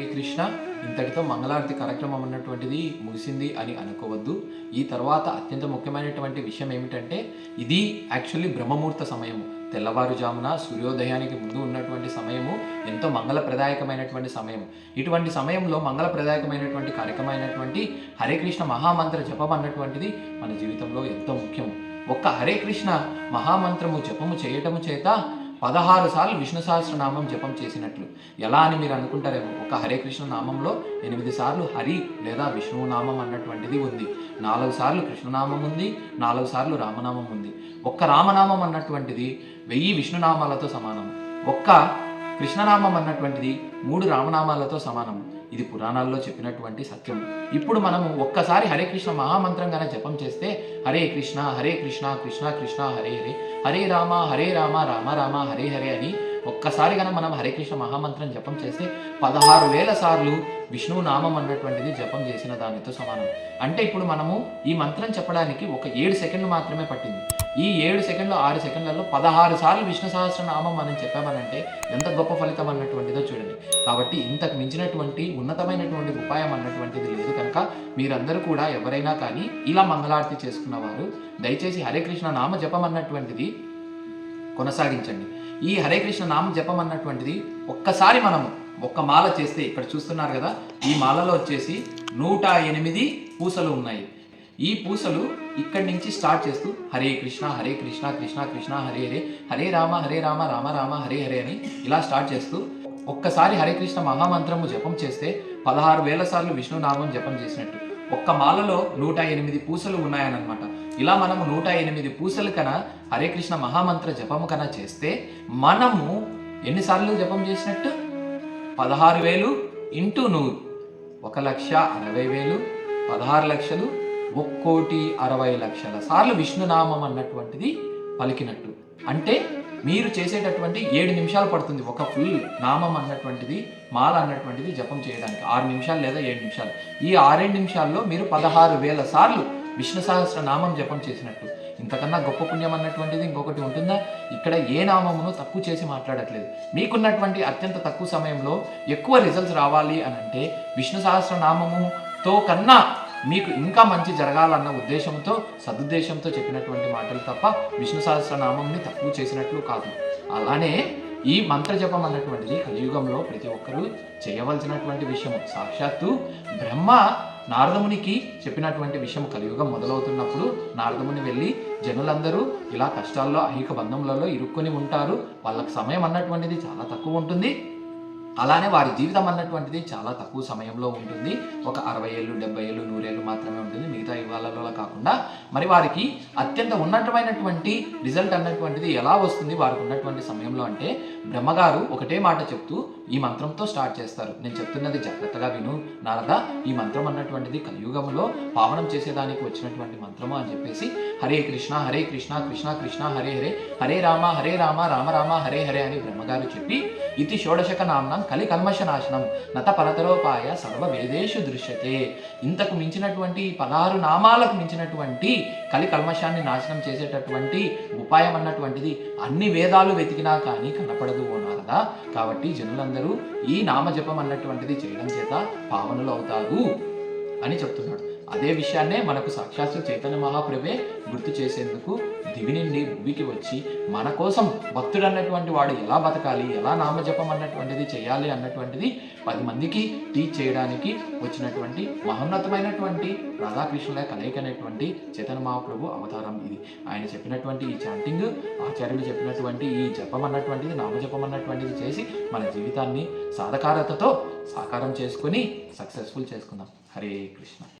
హరే కృష్ణ. ఇంతటితో మంగళారతి కార్యక్రమం అన్నటువంటిది ముగిసింది అని అనుకోవద్దు. ఈ తర్వాత అత్యంత ముఖ్యమైనటువంటి విషయం ఏమిటంటే ఇది యాక్చువల్లీ బ్రహ్మముహూర్త సమయము. తెల్లవారుజామున సూర్యోదయానికి ముందు ఉన్నటువంటి సమయము ఎంతో మంగళప్రదాయకమైనటువంటి సమయం ఇటువంటి సమయంలో మంగళప్రదాయకమైనటువంటి కార్యక్రమమైనటువంటి హరే కృష్ణ మహామంత్ర జపం అన్నటువంటిది మన జీవితంలో ఎంతో ముఖ్యము. ఒక్క హరే కృష్ణ మహామంత్రము జపము చేయటము చేత పదహారు సార్లు విష్ణు సహస్రనామం జపం చేసినట్లు. ఎలా అని మీరు అనుకుంటారేమో. ఒక హరే కృష్ణ నామంలో ఎనిమిది సార్లు హరి లేదా విష్ణువు నామం అన్నటువంటిది ఉంది. నాలుగు సార్లు కృష్ణనామం ఉంది నాలుగు సార్లు రామనామం ఉంది. ఒక్క రామనామం అన్నటువంటిది వెయ్యి విష్ణునామాలతో సమానం. ఒక్క కృష్ణనామం అన్నటువంటిది మూడు రామనామాలతో సమానం. ఇది పురాణాల్లో చెప్పినటువంటి సత్యం. ఇప్పుడు మనము ఒక్కసారి హరే కృష్ణ మహామంత్రంగానే జపం చేస్తే హరే కృష్ణ హరే కృష్ణ కృష్ణ కృష్ణ హరే హరే హరే రామ హరే రామ రామ రామ హరే హరే అని ఒక్కసారి కనుక మనం హరే కృష్ణ మహామంత్రం జపం చేస్తే పదహారు వేల సార్లు విష్ణువు నామం అన్నటువంటిది జపం చేసిన దానితో సమానం. అంటే ఇప్పుడు మనము ఈ మంత్రం చెప్పడానికి ఒక ఏడు సెకండ్లు మాత్రమే పట్టింది. ఈ ఏడు సెకండ్లు ఆరు సెకండ్లలో పదహారు సార్లు విష్ణు సహస్రనామం మనం చెప్పామనంటే ఎంత గొప్ప ఫలితం అన్నటువంటిదో చూడండి. కాబట్టి ఇంతకు మించినటువంటి ఉన్నతమైనటువంటి ఉపాయం అన్నటువంటిది లేదు కనుక మీరందరూ కూడా ఎవరైనా కానీ ఇలా మంగళారతి చేసుకున్నవారు దయచేసి హరే కృష్ణ నామ జపం అన్నటువంటిది కొనసాగించండి. ఈ హరే కృష్ణ నామ జపం అన్నటువంటిది ఒక్కసారి మనము ఒక్క మాల చేస్తే ఇక్కడ చూస్తున్నారు కదా ఈ మాలలో వచ్చేసి నూట ఎనిమిది పూసలు ఉన్నాయి. ఈ పూసలు ఇక్కడి నుంచి స్టార్ట్ చేస్తూ హరే కృష్ణ హరే కృష్ణ కృష్ణ కృష్ణ హరే హరే హరే రామ హరే రామ రామ రామ హరే హరే అని ఇలా స్టార్ట్ చేస్తూ ఒక్కసారి హరే కృష్ణ మహామంత్రము జపం చేస్తే పదహారు వేల సార్లు విష్ణునామం జపం చేసినట్టు. ఒక్క మాలలో నూట ఎనిమిది పూసలు ఉన్నాయన్నమాట ఇలా మనము నూట ఎనిమిది పూసలు కన హరే కృష్ణ మహామంత్ర జపము కన చేస్తే మనము ఎన్నిసార్లు జపం చేసినట్టు? పదహారు వేలు ఇంటూ నూరు. ఒక లక్ష అరవై వేలు పదహారు లక్షలు ఒక్కోటి అరవై లక్షల సార్లు విష్ణునామం అన్నటువంటిది పలికినట్టు. అంటే మీరు చేసేటటువంటి ఏడు నిమిషాలు పడుతుంది. ఒక ఫుల్ నామం అన్నటువంటిది మాల అన్నటువంటిది జపం చేయడానికి. ఆరు నిమిషాలు లేదా ఏడు నిమిషాలు. ఈ ఆరేడు నిమిషాల్లో మీరు పదహారు వేల సార్లు విష్ణు సహస్ర నామం జపం చేసినట్టు. ఇంతకన్నా గొప్ప పుణ్యం అన్నటువంటిది ఇంకొకటి ఉంటుందా? ఇక్కడ ఏ నామమును తక్కువ చేసి మాట్లాడట్లేదు. మీకున్నటువంటి అత్యంత తక్కువ సమయంలో ఎక్కువ రిజల్ట్స్ రావాలి అని అంటే విష్ణు సహస్ర నామముతో కన్నా మీకు ఇంకా మంచి జరగాలన్న ఉద్దేశంతో సదుద్దేశంతో చెప్పినటువంటి మాటలు తప్ప విష్ణు సహస్రనామంని తక్కువ చేసినట్లు కాదు. అలానే ఈ మంత్ర జపం అన్నటువంటిది కలియుగంలో ప్రతి ఒక్కరూ చేయవలసినటువంటి విషయం సాక్షాత్తు బ్రహ్మ నారదమునికి చెప్పినటువంటి విషయం కలియుగం మొదలవుతున్నప్పుడు నారదముని వెళ్ళి జనులందరూ ఇలా కష్టాల్లో ఐహిక బంధములలో ఇరుక్కొని ఉంటారు. వాళ్ళకి సమయం అన్నటువంటిది చాలా తక్కువ ఉంటుంది. అలానే వారి జీవితం అన్నటువంటిది చాలా తక్కువ సమయంలో ఉంటుంది. ఒక అరవై ఏళ్ళు డెబ్బై ఏళ్ళు నూరేళ్ళు మాత్రమే ఉంటుంది. మిగతా ఇవాళలో కాకుండా మరి వారికి అత్యంత ఉన్నతమైనటువంటి రిజల్ట్ అన్నటువంటిది ఎలా వస్తుంది? వారికి ఉన్నటువంటి సమయంలో అంటే బ్రహ్మగారు ఒకటే మాట చెప్తూ ఈ మంత్రంతో స్టార్ట్ చేస్తారు. నేను చెప్తున్నది జాగ్రత్తగా విను నారద. ఈ మంత్రం అన్నటువంటిది కలియుగంలో పావనం చేసేదానికి వచ్చినటువంటి మంత్రము అని చెప్పేసి హరే కృష్ణ హరే కృష్ణ కృష్ణ కృష్ణ హరే హరే హరే రామ హరే రామ రామ రామ హరే హరే అని బ్రహ్మగారు చెప్పి ఇది షోడశక నామ్నం కలి కల్మష నాశనం నత పరతరోపాయ సర్వ వేదేషు దృశ్యతే. ఇంతకు మించినటువంటి పదహారు నామాలకు మించినటువంటి కలి కల్మషాన్ని నాశనం చేసేటటువంటి ఉపాయం అన్నటువంటిది అన్ని వేదాలు వెతికినా కానీ కనపడదు అన్నారదా కాబట్టి జనులందరూ ఈ నామజపం అన్నటువంటిది చేయడం చేత పావనులు అవుతారు అని చెప్తున్నాడు. అదే విషయాన్నే మనకు సాక్షాత్తు చైతన్య మహాప్రభే గుర్తు చేసేందుకు దివి నుండి భూమికి వచ్చి మన కోసం భక్తుడు అన్నటువంటి వాడు ఎలా బతకాలి ఎలా నామజపం అన్నటువంటిది చేయాలి అన్నటువంటిది పది మందికి టీచ్ చేయడానికి వచ్చినటువంటి మహోన్నతమైనటువంటి రాధాకృష్ణుల కలయిక అనేటువంటి చైతన్య మహాప్రభు అవతారం ఇది. ఆయన చెప్పినటువంటి ఈ చాంటింగ్ ఆచార్యులు చెప్పినటువంటి ఈ జపం అన్నటువంటిది నామజపం అన్నటువంటిది చేసి మన జీవితాన్ని సాధకారతతో సాకారం చేసుకొని సక్సెస్ఫుల్ చేసుకుందాం. హరే కృష్ణ.